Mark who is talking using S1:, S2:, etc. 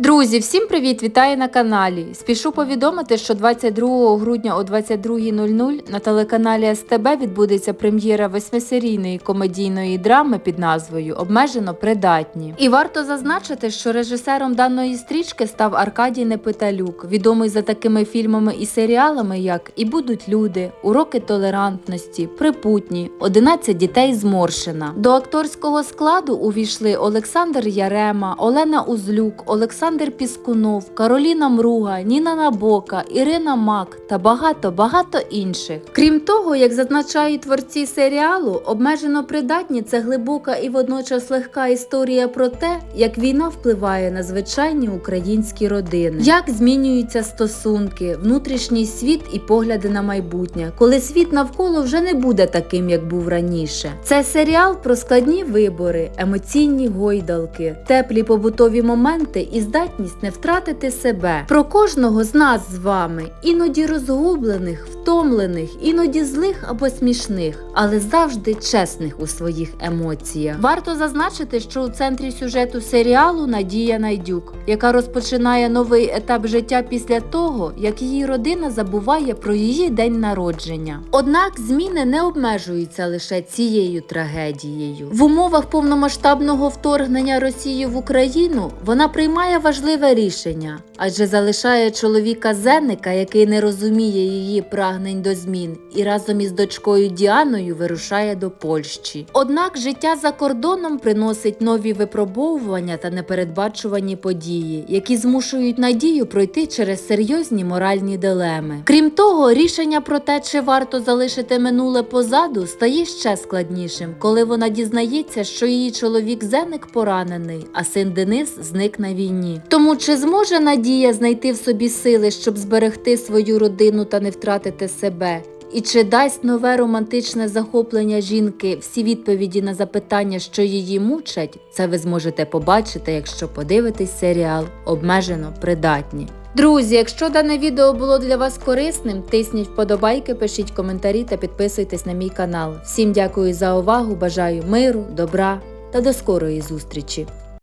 S1: Друзі, всім привіт! Вітаю на каналі. Спішу повідомити, що 22 грудня о 22.00 на телеканалі СТБ відбудеться прем'єра восьмисерійної комедійної драми під назвою Обмежено придатні. І варто зазначити, що режисером даної стрічки став Аркадій Непиталюк, відомий за такими фільмами і серіалами, як І будуть люди, Уроки толерантності, Припутні, 11 дітей зморшена. До акторського складу увійшли Олександр Ярема, Олена Узлюк, Олександр Піскунов, Кароліна Мруга, Ніна Набока, Ірина Мак та багато-багато інших. Крім того, як зазначають творці серіалу, обмежено придатні це глибока і водночас легка історія про те, як війна впливає на звичайні українські родини, як змінюються стосунки, внутрішній світ і погляди на майбутнє, коли світ навколо вже не буде таким, як був раніше. Це серіал про складні вибори, емоційні гойдалки, теплі побутові моменти і здатність не втратити себе. Про кожного з нас з вами, іноді розгублених, втомлених, іноді злих або смішних, але завжди чесних у своїх емоціях. Варто зазначити, що у центрі сюжету серіалу Надія Найдюк, яка розпочинає новий етап життя після того, як її родина забуває про її день народження. Однак зміни не обмежуються лише цією трагедією. В умовах повномасштабного вторгнення Росії в Україну вона приймає важливе рішення, адже залишає чоловіка Зенника, який не розуміє її прагнень до змін, і разом із дочкою Діаною вирушає до Польщі. Однак життя за кордоном приносить нові випробовування та непередбачувані події, які змушують надію пройти через серйозні моральні дилеми. Крім того, рішення про те, чи варто залишити минуле позаду, стає ще складнішим, коли вона дізнається, що її чоловік Зеник поранений, а син Денис зник на війні. Тому чи зможе Надія знайти в собі сили, щоб зберегти свою родину та не втратити себе? І чи дасть нове романтичне захоплення жінки всі відповіді на запитання, що її мучать, це ви зможете побачити, якщо подивитесь серіал Обмежено придатні. Друзі, якщо дане відео було для вас корисним, тисніть вподобайки, пишіть коментарі та підписуйтесь на мій канал. Всім дякую за увагу, бажаю миру, добра та до скорої зустрічі!